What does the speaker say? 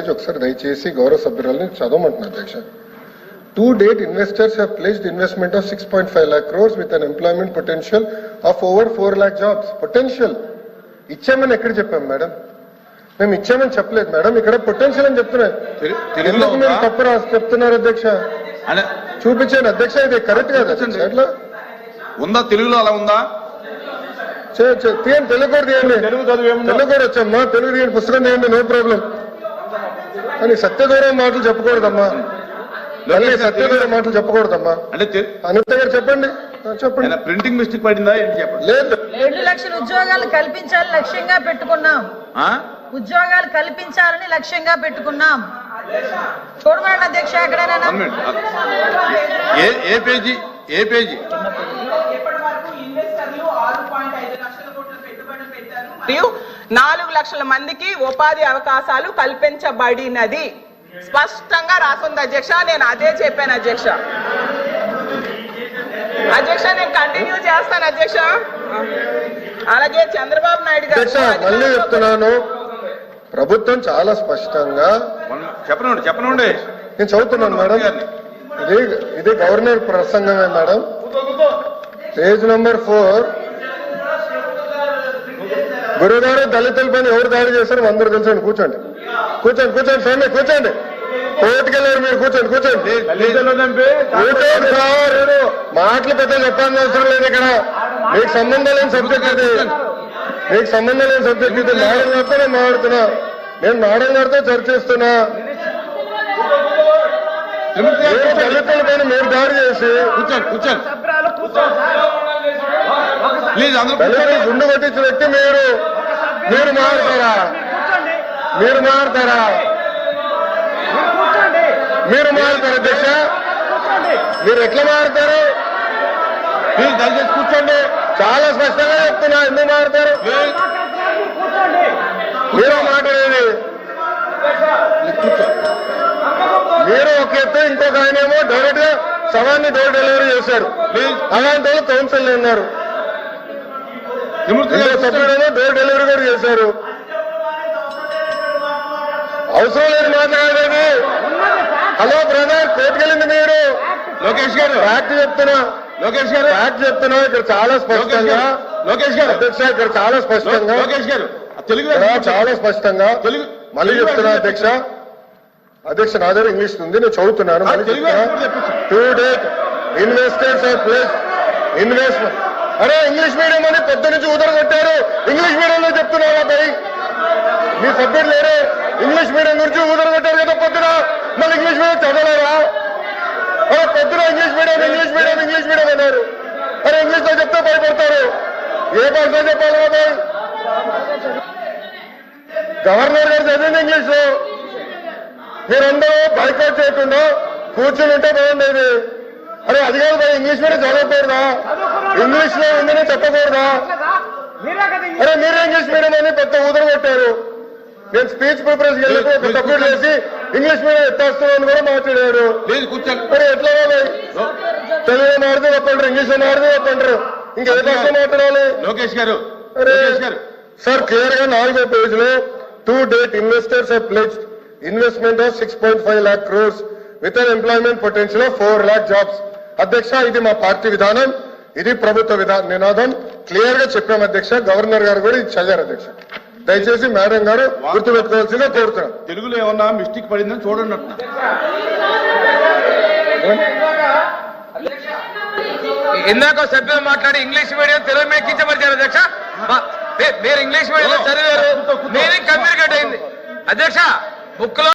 ఒకసారి దయచేసి గౌరవ సభ్యురాలని చదవమంటున్నా అధ్యక్ష. To date investors have placed investment of six point five lakh crores with an employment potential of over four lakh jobs potential ఇచ్చామని ఎక్కడ చెప్పాం మేడం? మేము ఇచ్చామని చెప్పలేదు మేడం. ఇక్కడ పొటెన్షియల్ అని చెప్తున్నా. తెలు- తెలుగులో ఎందుకు మీరు ఉందా? తప్పు రాసి చెప్తున్నారు అధ్యక్ష? అనే చూపించాను అధ్యక్ష. ఇది కరెక్ట్ కాదు ఎట్లా? ఉందా? తెలుగులో అలా ఉందా? తెలుగు కూడా తీయండి. తెలుగు చదువు? తెలుగు కూడా వచ్చమ్మా తెలుగు తీయండి పుస్తకం తీయండి నో ప్రాబ్లం. కానీ సత్యగౌరవ మాటలు చెప్పకూడదమ్మా. మళ్ళీ సత్యగౌరవ మాటలు చెప్పకూడదమ్మా. అంటే అనిత గారు చెప్పండి. చెప్పండి. ప్రింటింగ్ మిస్టేక్ పడిందా ఏంటి చెప్పండి. లేదు. రెండు లక్షల ఉద్యోగాలు కల్పించాలని లక్ష్యంగా పెట్టుకున్నాం. ఆ? ఉద్యోగాలు కల్పించాలని లక్ష్యంగా పెట్టుకున్నాం. చూడమండి అధ్యక్ష ఎక్కడైనా? ఏ పేజీ? ఏ పేజీ ఇప్పటి వరకు ఇన్వెస్టర్లు ఆరు పాయింట్ ఐదు లక్షల కోట్ల పెట్టుబడులు పెట్టారు మరియు నాలుగు లక్షల మందికి ఉపాధి అవకాశాలు కల్పించబడినది. స్పష్టంగా రాసుంది అధ్యక్ష నేను అదే చెప్పాను అధ్యక్ష. అధ్యక్ష నేను కంటిన్యూ చేస్తాను అధ్యక్ష. అలాగే చంద్రబాబు నాయుడు గారు మళ్ళీ చెప్తున్నాను. ప్రభుత్వం చాలా స్పష్టంగా. చెప్పనండి చెప్పనండి నేను చదువుతున్నాను మేడం. ఇది ఇది గవర్నర్ ప్రసంగమే మేడం. Page number four. గురుగారు దళితులపై ఎవరు దాడి చేశారు? అందరూ తెలుసండి కూర్చోండి. కూర్చోండి కూర్చోండి స్వామి కూర్చోండి. కోర్టుకెళ్ళారు మీరు కూర్చోండి కూర్చోండి. కూర్చోండి సార్. మాటలు పెద్ద చెప్పాల్సిన అవసరం లేదు ఇక్కడ. మీకు సంబంధం లేని సబ్జెక్ట్ ఇది. మీకు సంబంధం లేని సబ్జెక్ట్ ఇది. మేడం గారితో నేను మాట్లాడుతున్నా. నేను మేడం గారితో చర్చిస్తున్నా దళితుల పైన మీరు దాడి చేసి కూర్చోండి కూర్చోండి. ప్లీజ్ అందరూ గుండు కొట్టించిన వ్యక్తి మీరు. మీరు మారుతారా? మీరు మారుతారా? మీరు మారుతారా అధ్యక్ష? మీరు ఎట్లా మారుతారు? ప్లీజ్ దయచేసి కూర్చోండి. చాలా స్పష్టంగా చెప్తున్నా ఎందుకు మారుతారు? మీరు మాట్లాడేది మీరు ఒక ఎత్తు ఇంకొక ఆయన ఏమో డైరెక్ట్గా సవాన్ని డోర్ డెలివరీ చేశారు అలాంటి వాళ్ళు కౌన్సిల్ ఉన్నారు నిమృతి ఇంకో గారు కూర్చోండి. సభ్యుడేమో డోర్ డెలివరీ కూడా చేశారు. అవసరం లేదు మాట్లాడేది హలో బ్రదర్ కోర్టుకెళ్ళింది మీరు. లోకేష్ గారు. ఫ్యాక్ట్ చెప్తున్నా. లోకేష్ గారు. ఫ్యాక్ట్ చెప్తున్నా ఇక్కడ చాలా స్పష్టంగా. లోకేష్ గారు. అధ్యక్ష ఇక్కడ చాలా స్పష్టంగా. లోకేష్ గారు. తెలుగు చాలా స్పష్టంగా. తెలుగు మళ్ళీ చెప్తున్నా అధ్యక్ష. అధ్యక్ష. నా దగ్గర ఇంగ్లీష్ ఉంది నేను చదువుతున్నాను. To date investors plus investment అరే ఇంగ్లీష్ మీడియం అని పెద్ద నుంచి ఉదర కొట్టారు. ఇంగ్లీష్ మీడియంలో చెప్తున్నారా పై మీ సభ్యులు లేరే. ఇంగ్లీష్ మీడియం గురించి ఊదర కొట్టారు కదా పొద్దున. మళ్ళీ ఇంగ్లీష్ మీడియం చదవలేరా అరే పొద్దున English medium English medium English medium అన్నారు. అరే ఇంగ్లీష్లో చెప్తే భయపడతారు. ఏ భాషలో చెప్పాలి కదా గవర్నర్ గారు చదివింది ఇంగ్లీష్ మీరందరూ బైకౌట్ చేయకుండా కూర్చుని ఉంటే బాగుండేది అరే అది కాదు ఇంగ్లీష్ మీడియం చదవకూడదా? ఇంగ్లీష్లో ఉందని చెప్పకూడదా? అరే మీరే ఇంగ్లీష్ మీడియం అని పెద్ద ఊదరు పెట్టారు నేను స్పీచ్ ప్రిపరేషన్ ఒక సభ్యుడు చేసి ఇంగ్లీష్ మీడియం ఎత్తేస్తామని కూడా మాట్లాడారు. మరి ఎట్లా తెలుగు మాడితే చెప్పంటారు ఇంగ్లీష్ మాడితే చెప్పంటారు ఇంకా ఏ భాష మాట్లాడాలి. లోకేష్ గారు అరే సార్ క్లియర్గా నాలుగో పేజ్లో to date investors have pledged investment of six point five lakh crores with an employment potential of four lakh jobs అధ్యక్ష ఇది మా పార్టీ విధానం ఇది ప్రభుత్వ విధాన నినాదం. క్లియర్గా చెప్పాం అధ్యక్ష గవర్నర్ గారు కూడా ఇది చదివారు అధ్యక్ష. దయచేసి మేడం గారు గుర్తుపెట్టుకోవాల్సిందిగా కోరుతున్నాం. తెలుగులో ఏమన్నా మిస్టేక్ పడిందని చూడండి ఇందాక సభ్యులు మాట్లాడి ఇంగ్లీష్ మీడియం తెలుగు మీద అధ్యక్ష? మీరు ఇంగ్లీష్ మీడియం చదివారు. మీనింగ్ కమ్యూనికేట్ అయింది అధ్యక్ష బుక్లో